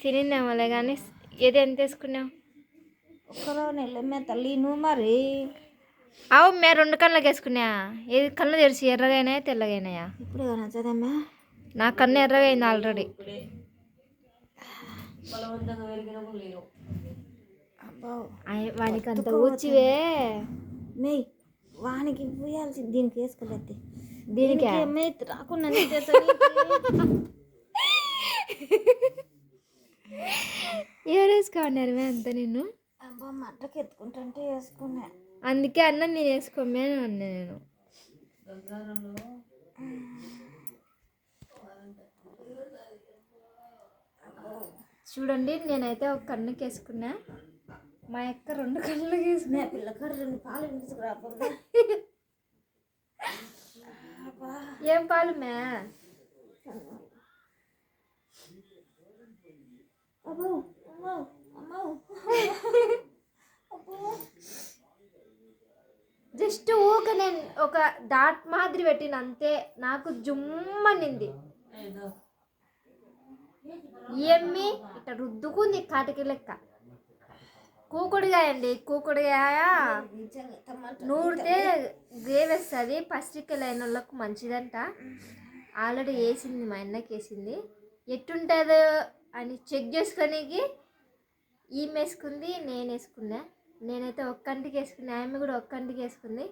తినిందేమోలే కానీ ఏది ఎంత వేసుకున్నావు? తల్లి నువ్వు మరి? అవు మే రెండు కళ్ళకి వేసుకున్నా. ఏది కళ్ళు తెరిచి ఎర్రగైనాయా తెల్లగైనాయా? ఇప్పుడు నచ్చదమ్మా నా కన్ను ఎర్రగైంది ఆల్రెడీ అబ్బో. వానికి అంత ఊచివే. మే వానికి పోయాల్సి దీనికి వేసుకోలేదు దీనికే మే రాకుండా ఎవరు వేసుకోమన్నారు మే అంత నిన్ను? అబ్బా మట్టకి ఎత్తుకుంటుంటే వేసుకున్నా. అందుకే అన్న నేను వేసుకోమే అని అన్నా నేను. చూడండి నేనైతే ఒక కన్నుకి వేసుకున్నా. మా యొక్క రెండు కళ్ళకి వేసుకున్నా. మే పిల్లకాడు రెండు పాలు తీసుకురాకుండా ఏం పాలు మే జస్ట్ ఊక నేను ఒక డాట్ మాదిరి పెట్టిన అంతే. నాకు జుమ్మనింది ఎమ్మి ఇట్లా రుద్దుకుంది కాటికి లెక్క. కూకుడుగాయ అండి కూకుడుగాయ నూరితే గ్రేవేస్తుంది. పసిరికలు అయిన వాళ్ళకు మంచిదంట. ఆల్రెడీ వేసింది మా అన్నకి వేసింది. ఎట్టుంటుందో అని చెక్ చేసుకోనికి ఈమె వేసుకుంది నేను వేసుకున్నా. నేనైతే ఒక్కంటికి వేసుకున్నా ఆమె కూడా ఒక్కంటికి వేసుకుంది.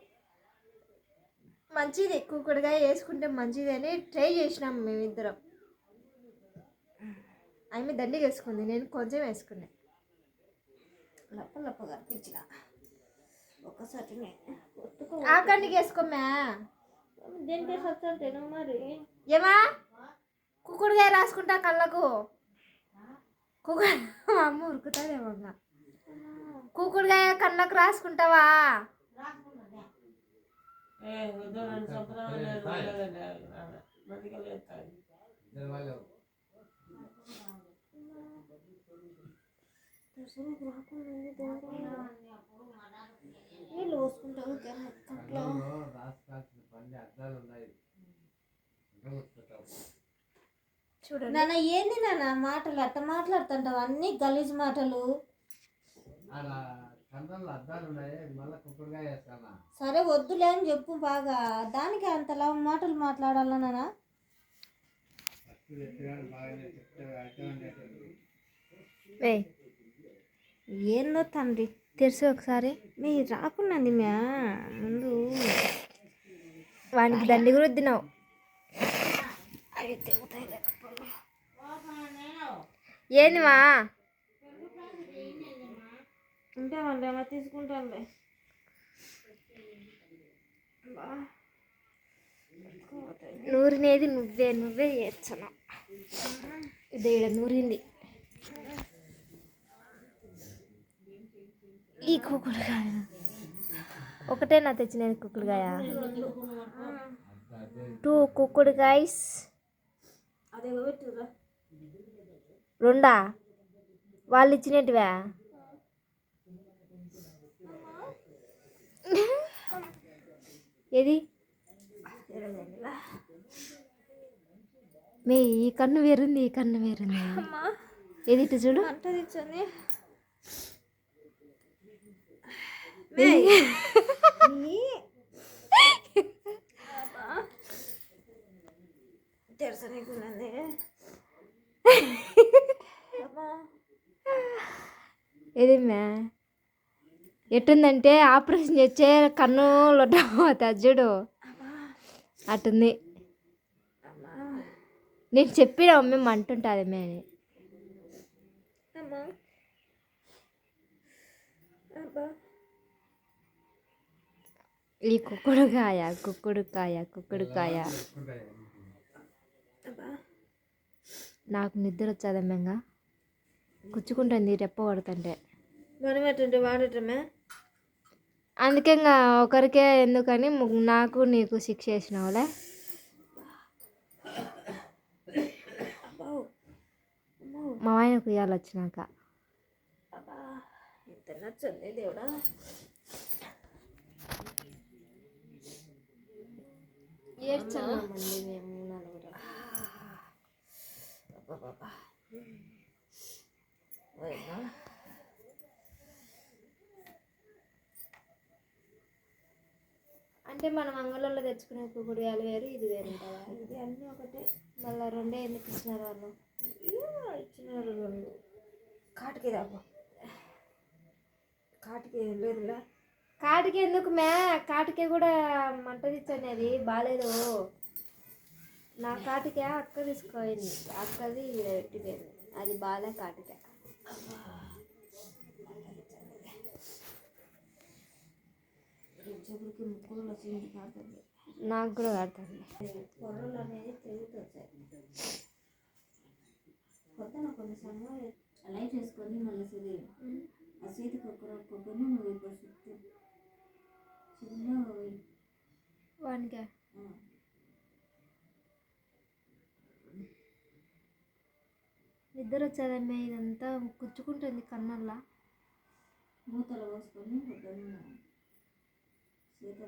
మంచిది కూకుడుగా వేసుకుంటే మంచిది అని ట్రై చేసినాం మేమిద్దరం. ఆమె దండిగా వేసుకుంది నేను కొంచెం వేసుకున్నా. లప్ప లప్ప కనిపించిన ఒక్కసారి ఆ కంటికి వేసుకోమ్మా. దేనికే నువ్వు మరి. ఏమా? కుక్కుడుకాయ రాసుకుంటా కళ్ళకు. కుక్క మా అమ్మ ఉరుకుతాదేమో ఇంకా. కుక్కుడుకాయ కళ్ళకు రాసుకుంటావా? నీళ్ళు పోసుకుంటావు అట్లా. చూడండి. నాన్న ఏంది నాన్న? మాటలు అట్ట మాట్లాడుతుంటావు? అన్ని గలీజ్ మాటలు. అలా కండ్రల్లో అద్దాలు ఉన్నాయి. మళ్ళీ కుక్కడుగా వేస్తానా? సరే వద్దులే అని చెప్పు బాగా. దానికి అంతలా మాటలు మాట్లాడాలా నాన్న? ఫస్ట్ ఏందో తండ్రి తెరిచి ఒకసారి. మీ రాకున్నది మ్యా ముందు. వానికి దండి కూడా వద్దినావు. ఏంది మా? ఉంటే వాళ్ళు ఏమో తీసుకుంటానులే. నూరినేది నువ్వే నువ్వే చేస్తున్నావు. ఇది ఈడ నూరింది. ఈ కుక్కుడుకాయ. ఒకటే నా తెచ్చినది కుక్కుడుకాయ. టూ కుక్కుడుకాయస్ అదే పెట్టురా రెండా? వాళ్ళు ఇచ్చినట్టువా ఏది? మే ఈ కన్ను వేరుంది ఈ కన్ను వేరుంది. ఏది ఇటు చూడు అంట తెచ్చని తెరసనీకున్నది ఏది మే ఎట్టుందంటే ఆపరేషన్ చేసే కన్ను చూడు. అటుంది నేను చెప్పిన మేము అంటుంటుంది మే అని. ఈ కుక్కుడుకాయ కుక్కుడుకాయ కుక్కుడుకాయ నాకు నిద్ర వచ్చేదమ్మంగా గుచ్చుకుంటుంది రెప్ప పడుతుంటే మనం ఎట్టుంటే వాడటమే అందుకే ఇంకా ఒకరికే ఎందుకని నాకు నీకు శిక్ష వేసినావులే మా ఆయనకు ఇవ్వాలి వచ్చినాక ఎంత నచ్చింది దేవుడా ఏడ్చామండి మేము నలుగురు అంటే మనం అంగళంలో తెచ్చుకునే కుకుడుగాయలు వేరు ఇది వేరు కదా ఇది అన్నీ ఒకటే. మళ్ళీ రెండే ఎందుకు ఇచ్చినారు వాళ్ళు? ఇచ్చినారు రెండు. కాటికి రాబో కాటికి లేదులా. కాటికి ఎందుకు మే? కాటికి కూడా మంట తెచ్చనేది బాగాలేదు నా కాటిక అక్క తీసుకోయింది అక్కది పెట్టిపోయింది. అది బాగాలే కాటిక. నాకు కూడా కడతాను కొర్రలు కొన్నిసార్లు తిరుగుతూ వచ్చాయి చేసుకొని మళ్ళీ సిరి. ఆ సీతి కొబ్బరి కొబ్బరి నువ్వు ఇప్పుడు చుట్టూ ఇద్దరు వానికే నిద్ర వచ్చేదమ్మే ఇదంతా గుచ్చుకుంటుంది కన్నల్లా. మూతలు పోసుకొని పొద్దున్న సీత